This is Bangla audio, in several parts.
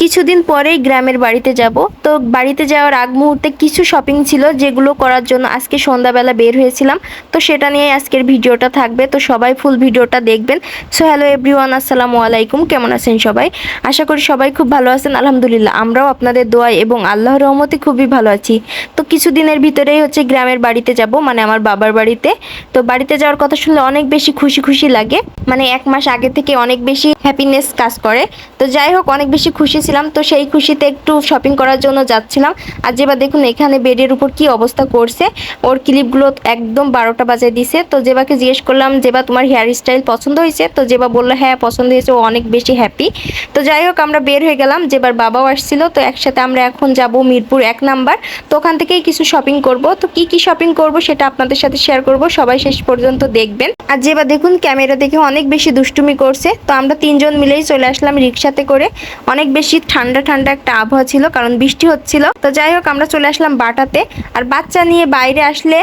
কিছুদিন পরেই গ্রামের বাড়িতে যাব। তো বাড়িতে যাওয়ার আগ মুহূর্তে কিছু শপিং ছিল যেগুলো করার জন্য আজকে সন্ধ্যাবেলা বের হয়েছিলাম। তো সেটা নিয়ে আজকের ভিডিওটা থাকবে। তো সবাই ফুল ভিডিওটা দেখবেন। সো হ্যালো এভরিওয়ান আসসালামু আলাইকুম। কেমন আছেন সবাই? আশা করি সবাই খুব ভালো আছেন। আলহামদুলিল্লাহ, আমরাও আপনাদের দোয়ায় এবং আল্লাহর রহমতে খুবই ভালো আছি। তো কিছুদিনের ভিতরেই হচ্ছে গ্রামের বাড়িতে যাব মানে আমার বাবার বাড়িতে। তো বাড়িতে যাওয়ার কথা শুনলে অনেক বেশি খুশি খুশি লাগে। মানে এক মাস আগে থেকে অনেক বেশি হ্যাপিনেস কাজ করে। তো যাই হোক, অনেক বেশি খুশি ছিলাম তো সেই খুশিতে একটু শপিং করার জন্য যাচ্ছিলাম। আর যেবা দেখুন এখানে বেডের উপর কি অবস্থা করছে, ওর ক্লিপগুলো একদম বারোটা বাজে দিছে। তো যেবাকে জিজ্ঞেস করলাম যেবা তোমার হেয়ার স্টাইল পছন্দ হয়েছে? তো যেবা বলল হ্যাঁ পছন্দ হয়েছে, ও অনেক বেশি হ্যাপি তো যাই হোক, আমরা বের হয়ে গেলাম যেবার বাবাও আসছিল, তো একসাথে আমরা এখন যাব মিরপুর এক নাম্বার। তো ওখান থেকেই কিছু শপিং করব। তো কি কি শপিং করব সেটা আপনাদের সাথে শেয়ার করব, সবাই শেষ পর্যন্ত দেখবেন। আর যেবা দেখুন ক্যামেরা দেখে অনেক বেশি দুষ্টুমি করছে। তো আমরা তিনজন মিলেই চলে আসলাম রিক্সাতে করে। অনেক বেশি ঠান্ডা ঠান্ডা একটা আবহাওয়া ছিল, কারণ বৃষ্টি হচ্ছিল। তো যাই হোক, আমরা চলে আসলাম বাটাতে। আর বাচ্চা নিয়ে বাইরে আসলে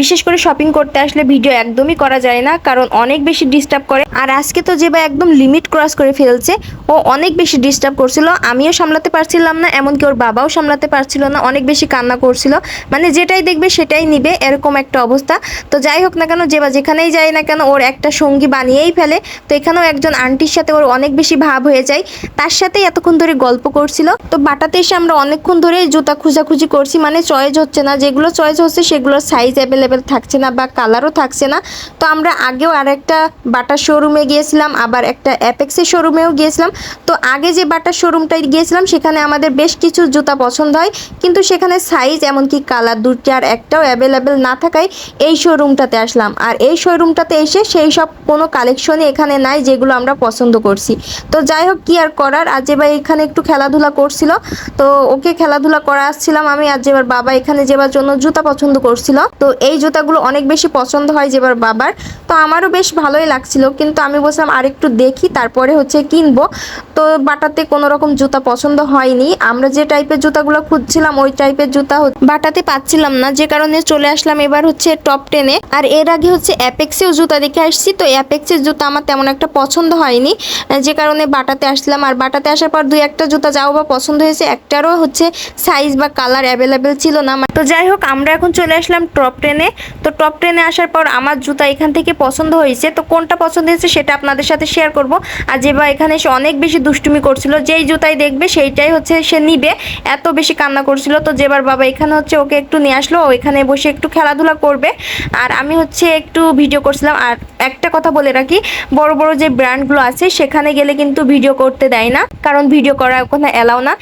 বিশেষ করে শপিং করতে আসলে ভিডিও একদমই করা যায় না, কারণ অনেক বেশি ডিস্টার্ব করে। আর আজকে তো যেবা একদম লিমিট ক্রস করে ফেলছে, ও অনেক বেশি ডিস্টার্ব করছিল। আমিও সামলাতে পারছিলাম না, এমনকি ওর বাবাও সামলাতে পারছিল না, অনেক বেশি কান্না করছিল। মানে যেটাই দেখবে সেটাই নিবে, এরকম একটা অবস্থা। তো যাই হোক না কেন যেবা যেখানেই যাই না কেন, ওর একটা সঙ্গী বানিয়েই ফেলে। তো এখানেও একজন আন্টির সাথে ওর অনেক বেশি ভাব হয়ে যায়। তার সাথেই এতক্ষণ ধরে গল্প করছিল। তো বাটাতে এসে আমরা অনেকক্ষণ ধরে জুতা খোঁজাখুঁজি করছি। মানে চয়েস হচ্ছে না। যেগুলো চয়েস হচ্ছে সেগুলোর সাইজ অ্যাভেলেবেল থাকছে না বা কালারও থাকছে না। তো আমরা আগেও আর একটা বাটার শোরুমে গিয়েছিলাম, আবার একটা অ্যাপেক্সের শোরুমেও গিয়েছিলাম। তো আগে যে বাটার শোরুমটায় গিয়েছিলাম, সেখানে আমাদের বেশ কিছু জুতা পছন্দ হয়। কিন্তু সেখানে সাইজ এমনকি কালার দুটার একটাও অ্যাভেলেবেল না থাকায় এই শোরুমটাতে আসলাম। আর এই শোরুমটাতে এসে সেই সব কোনো কালেকশনই এখানে নাই যেগুলো আমরা পছন্দ করছি। তো যাই হোক, কি আর করার? আজ এবার এখানে একটু খেলাধুলা করছিল। তো ওকে খেলাধুলা করা আসছিলাম আমি আর যেবার বাবা এখানে যেবার জন্য জুতা পছন্দ করছিল। তো এই জুতাগুলো অনেক বেশি পছন্দ হয় যেবার বাবার। তো আমারও বেশ ভালোই লাগছিল। কিন্তু আমি বলছিলাম আরেকটু দেখি, তারপরে হচ্ছে কিনবো। তো বাটাতে কোনো রকম জুতা পছন্দ হয়নি। আমরা যে টাইপের জুতাগুলো খুঁজছিলাম, ওই টাইপের জুতা বাটাতে পাচ্ছিলাম না। যে কারণে চলে আসলাম এবার হচ্ছে টপ টেনে আর এর আগে হচ্ছে অ্যাপেক্সেও জুতা দেখে আসছি। তো অ্যাপেক্সের জুতা আমার তেমন একটা পছন্দ হয়নি। যে কারণে বাটাতে আসলাম। আর বাটাতে আসার পর দুই একটা জুতা যাও বা পছন্দ হয়েছে, একটারও হচ্ছে সাইজ বা কালার অ্যাভেলেবেল ছিল না। তো যাই হোক, আমরা এখন চলে আসলাম টপ টেনে তো টপ টেনে আসার পর আমার জুতা এখান থেকে পছন্দ হয়েছে। তো কোনটা পছন্দ হয়েছে সেটা আপনাদের সাথে শেয়ার করব। আর যে বা এখানে এসে অনেক বেশি দুষ্টুমি করছিল, যেই জুতাই দেখবে সেইটাই হচ্ছে সে নিবে। এত বেশি কান্না করছিল, তো যেবার বাবা এখানে হচ্ছে ওকে একটু নিয়ে আসলো ও এখানে বসে একটু খেলাধুলা করবে। আর আমি হচ্ছে একটু ভিডিও করছিলাম। আর একটা কথা বলে রাখি, বড় বড় যে ব্র্যান্ডগুলো আছে, সেখানে গেলে কিন্তু ভিডিও করতে দেয় না। কারণ ভিডিও করা ওখানে অ্যালাও না।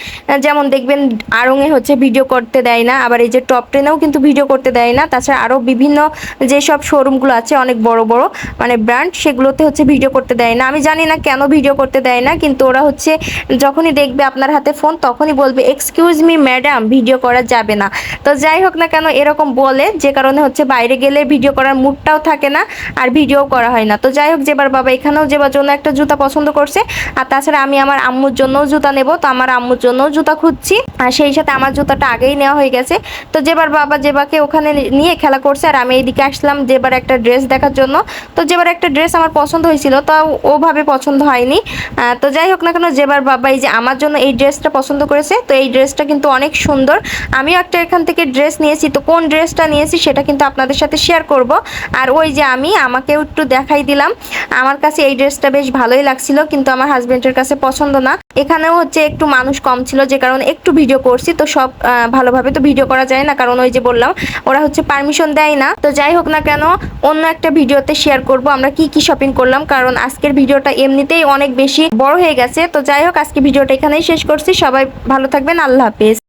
যেমন দেখবেন আড়ংয়ে হচ্ছে ভিডিও করতে দেয় না, আবার এই যে টপ টেনেও কিন্তু ভিডিও করতে দেয় না। তাছাড়া আরও বিভিন্ন যেসব শোরুমগুলো আছে, অনেক বড় বড় মানে ব্র্যান্ড সেগুলোতে হচ্ছে ভিডিও করতে দেয় না। আমি জানি না কেন ভিডিও করতে দেয় না, কিন্তু ওরা হচ্ছে যখনই দেখবে আপনার হাতে ফোন তখনই বলবে এক্সকিউজ মি ম্যাডাম ভিডিও করা যাবে না। তো যাই হোক না কেন, এরকম বলে, যে কারণে হচ্ছে বাইরে গেলে ভিডিও করার মুডটাও থাকে না, আর ভিডিও করা হয় না। তো যাই হোক, যেবার বাবা এখানেও যেবার জন্য একটা জুতা পছন্দ করছে, আর তাছাড়া আমি আমার আম্মুর জন্যও জুতা নেব তো আমার আম্মুর জন্যও জুতা খুঁজছি। আর সেই সাথে আমার জুতাটা আগেই নেওয়া হয়ে গেছে। তো যেবার বাবা যেবাকে ওখানে নিয়ে খেলা করছে আর আমি এইদিকে আসলাম যেবার একটা ড্রেস দেখার জন্য। তো যেবার একটা ড্রেস আমার পছন্দ হয়েছিল, তো ওভাবে পছন্দ হয়নি। তো যাই হোক না কেন, যেবার বাবা এই যে আমার জন্য এই ড্রেসটা পছন্দ করেছে, তো এই ড্রেসটা কিন্তু অনেক সুন্দর। আমিও একটা এখান থেকে ড্রেস নিয়েছি, তো কোন ড্রেসটা নিয়েছি সেটা কিন্তু আপনাদের সাথে শেয়ার করব। আর ওই যে আমি, আমাকেও একটু দেখাই দিলাম। আমার কাছে এই ড্রেসটা বেশ ভালোই লাগছিল, কিন্তু আমার হাজবেন্ডের কাছে পছন্দ না। এখানেও হচ্ছে একটু মানুষ কম ছিল, যে কারণে একটু ভিডিও করছি, তো সব ভালোভাবে তো ভিডিও করা যায় না, কারণ ওই যে বললাম, ওরা হচ্ছে পারমিশন দেয় না। তো যাই হোক না কেন, অন্য একটা ভিডিওতে শেয়ার করব, আমরা কি কি শপিং করলাম, কারণ আজকের ভিডিওটা এমনিতেই অনেক বেশি বড় হয়ে গেছে। তো যাই হোক, আজকে ভিডিওটা এখানেই শেষ করছি, সবাই ভালো থাকবেন, আল্লাহ হাফেজ।